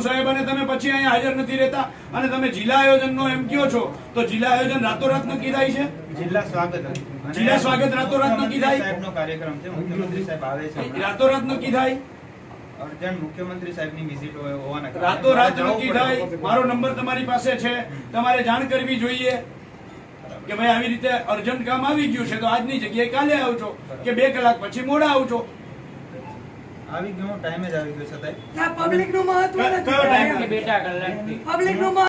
છું સાહેબ અને તમે પછી અહીંયા હાજર નથી રહેતા. અને તમે જિલ્લા આયોજનનો એમ કયો છો? તો જિલ્લા આયોજન રાતોરાત નક્કી થાય છે? જિલ્લા સ્વાગત. જિલ્લા સ્વાગત રાતોરાત નક્કી થાય? સાહેબનો કાર્યક્રમ છે મુખ્યમંત્રી સાહેબ આવે છે રાતોરાત નક્કી થાય અર્જન્ટ મુખ્યમંત્રી સાહેબની વિઝિટ હોવાના કારણે. રાતોરાત નક્કી થાય મારો નંબર તમારી પાસે છે. તમારે જાણ કરવી જોઈએ કે ભાઈ આવી રીતે અર્જન્ટ કામ આવી ગયું છે તો આજની જગ્યાએ કાલે આવજો કે બે કલાક પછી મોડા આવજો. આવી ગયો ટાઈમે જ આવી ગયો છતાંય આ પબ્લિકનું મહત્વ કયો ટાઈમ નથી બેટા પબ્લિકનું મહત્વ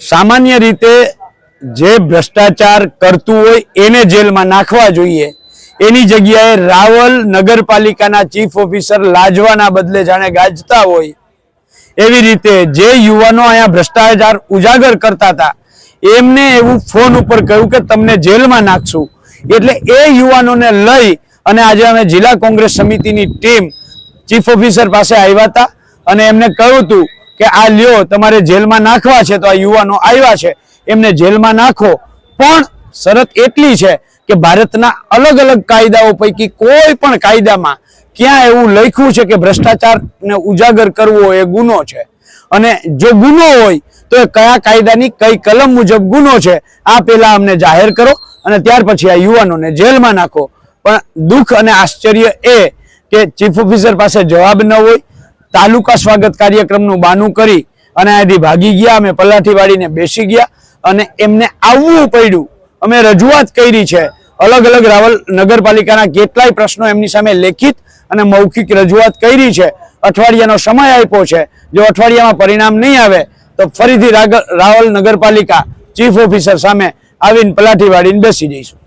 સામાન્ય રીતે જે ભ્રષ્ટાચાર કરતું હોય એને જેલમાં નાખવા જોઈએ. એની જગ્યાએ રાવલ નગરપાલિકાના ચીફ ઓફિસર લાજવાના બદલે જાણે ગાજતા હોય. એવી રીતે જે યુવાનો અહીંયા ભ્રષ્ટાચાર ઉજાગર કરતા હતા, એમને એવું ફોન ઉપર કહ્યું કે તમને જેલમાં નાખશું. એટલે એ યુવાનોને લઈ અને આજે અમે જિલ્લા કોંગ્રેસ સમિતિની ટીમ ચીફ ઓફિસર પાસે આવ્યા હતા અને એમને કહ્યું હતું કે, આ લ્યો, તમારે જેલમાં નાખવા છે તો આ યુવાનો આવ્યા છે, એમને જેલમાં નાખો. પણ શરત એટલી છે કે ભારતના અલગ અલગ કાયદાઓ પૈકી કોઈ પણ કાયદામાં ક્યાં એવું લખ્યું છે કે ભ્રષ્ટાચારને ઉજાગર કરવો એ ગુનો છે? અને જો ગુનો હોય, તો એ કયા કાયદાની કઈ કલમ મુજબ ગુનો છે? આ પેલા અમને જાહેર કરો અને ત્યાર પછી આ યુવાનોને જેલમાં નાખો. પણ દુઃખ અને આશ્ચર્ય એ કે ચીફ ઓફિસર પાસે જવાબ ન હોય, તાલુકા સ્વાગત કાર્યક્રમનું બાનું કરી અને અહીંથી ભાગી ગયા, અમે પલાઠી વાળીને બેસી ગયા અને એમને આવવું પડ્યું. અમે રજૂઆત કરી છે. અલગ અલગ રાવલ નગરપાલિકાના કેટલાય પ્રશ્નો એમની સામે લેખિત અને મૌખિક રજૂઆત કરી છે. અઠવાડિયાનો સમય આપ્યો છે. જો અઠવાડિયામાં પરિણામ નહીં આવે, તો ફરીથી રાવલ નગરપાલિકા ચીફ ઓફિસર સામે આવીને પલાઠી વાળીને બેસી જઈશું.